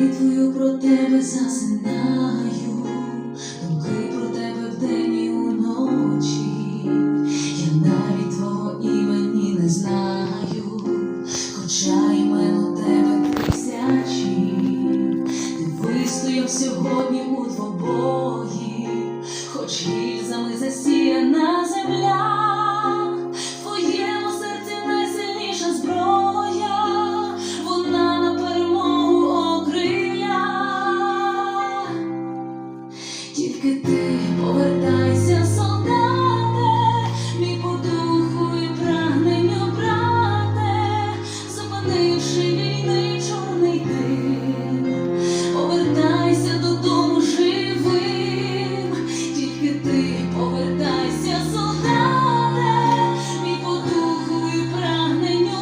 молитвою про тебе засинаю, думки про тебе вдень і уночі. Я навіть твого імені не знаю, хоча імен тебе тисячі. Ти вистояв сьогодні у двобої, хоч гільзами засіяна зупинивши війни чорний дим, повертайся додому живим, тільки ти повертайся, солдате, мій по духу і прагненню,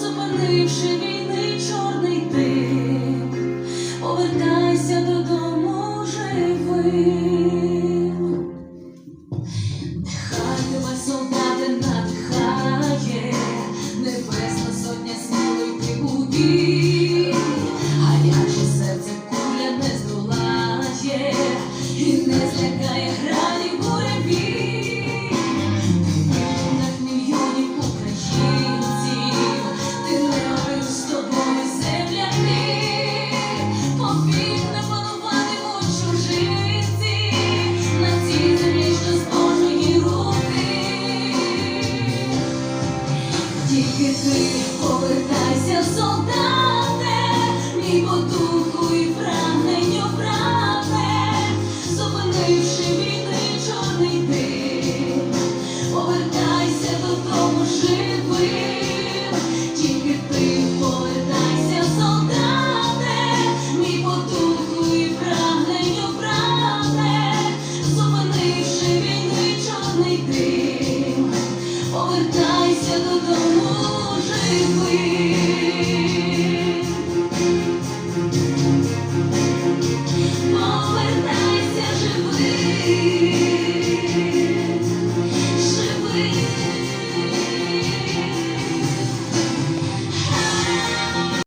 зупинивши війни чорний дим. Повертайся додому живим. не злякає градів повертайся додому живий.